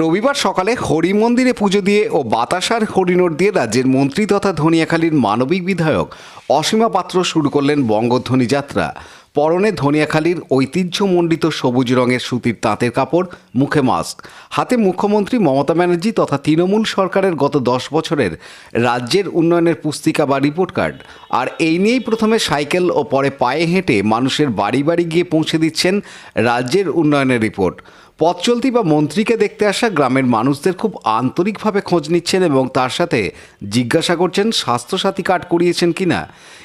রবিবার সকালে হরি মন্দিরে পুজো দিয়ে ও বাতাসার হরিণর দিয়ে রাজ্যের মন্ত্রী তথা ধনিয়াখালীর মানবিক বিধায়ক অসীমা পাত্র শুরু করলেন বঙ্গধ্বনি যাত্রা। পরনে ধনিয়াখালীর ঐতিহ্যমণ্ডিত সবুজ রঙের সুতির তাঁতের কাপড়, মুখে মাস্ক। হাতে মুখ্যমন্ত্রী মমতা ব্যানার্জি তথা তৃণমূল সরকারের গত দশ বছরের রাজ্যের উন্নয়নের পুস্তিকা বা রিপোর্ট কার্ড। আর এই নিয়েই প্রথমে সাইকেল ও পরে পায়ে হেঁটে মানুষের বাড়ি বাড়ি গিয়ে পৌঁছে দিচ্ছেন রাজ্যের উন্নয়নের রিপোর্ট। পথ চলতি বা মন্ত্রীকে দেখতে আসা গ্রামের মানুষদের খুব আন্তরিকভাবে খোঁজ নিচ্ছেন এবং তার সাথে জিজ্ঞাসা করছেন, স্বাস্থ্যসাথী কার্ড করিয়েছেন কিনা?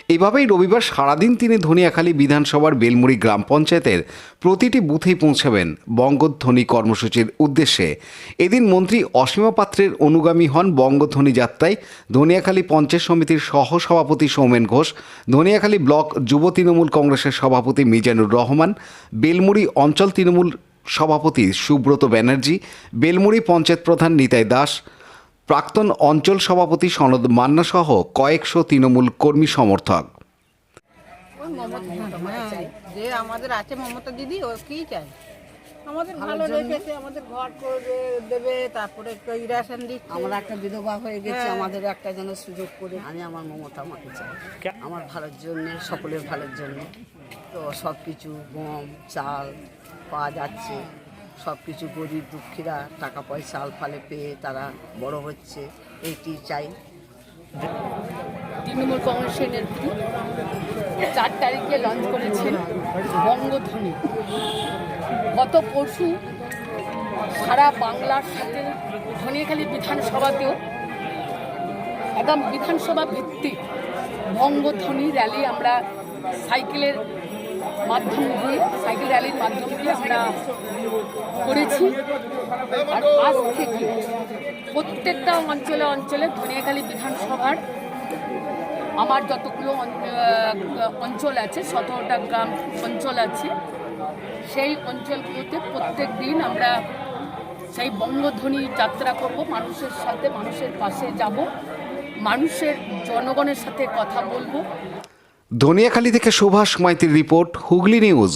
এভাবেই রবিবার সারাদিন তিনি ধনিয়াখালী বিধানসভার বেলমুড়ি গ্রাম পঞ্চায়েতের প্রতিটি বুথেই পৌঁছাবেন বঙ্গধ্বনি কর্মসূচির উদ্দেশ্যে। এদিন মন্ত্রী অসীমা পাত্রের অনুগামী হন বঙ্গধ্বনি যাত্রায় ধনিয়াখালী পঞ্চায়েত সমিতির সহ সভাপতি সৌমেন ঘোষ, ধনিয়াখালী ব্লক যুব তৃণমূল কংগ্রেসের সভাপতি মিজানুর রহমান, বেলমুড়ি অঞ্চল তৃণমূল সভাপতি সুব্রত ব্যানার্জি, বেলমুড়ি পঞ্চায়েত প্রধান নিতাই দাস প্রাক্তন অঞ্চল সভাপতি সনদ মান্না সহ কয়েকশো তৃণমূল কর্মী সমর্থক। যে আমাদের আছে মমতা দিদি ও কি চাই আমাদের ভালো রেখেছে আমাদের ঘর করে দেবে তারপরে ওই রেশন দিচ্ছে। আমরা একটা বিধবা হয়ে গেছি হ্যাঁ। আমাদের একটা যেন সুযোগ করে। আমি আমার মমতা চাই। আমার ভালোর জন্য সকলের ভালোর জন্য। তো সব কিছু গম চাল পাওয়া যাচ্ছে। সব কিছু গরিব দুঃখীরা টাকা পয়সা আলফালে পেয়ে তারা বড় হচ্ছে, এইটি চাই। তৃণমূল কংগ্রেসের নেত্রী চার তারিখে লঞ্চ করেছেন বঙ্গধ্বনি। গত পরশু সারা বাংলার সাথে ধনিয়াখালী বিধানসভাতেও একদম বিধানসভা ভিত্তিক বঙ্গধ্বনি র্যালি আমরা সাইকেলের মাধ্যম দিয়ে সাইকেল র্যালির মাধ্যম দিয়ে আমরা করেছি? আর আজ থেকে প্রত্যেকটা অঞ্চলে অঞ্চলে ধনিয়াখালী বিধানসভার আমার যতগুলো অঞ্চল আছে, সতেরোটা গ্রাম অঞ্চল আছে, সেই অঞ্চলগুলোতে প্রত্যেক দিন আমরা সেই বঙ্গধ্বনি যাত্রা করব, মানুষের সাথে, মানুষের পাশে যাব, মানুষের জনগণের সাথে কথা বলব। ধনিয়াখালী থেকে সুভাষ মাইতির রিপোর্ট হুগলি নিউজ।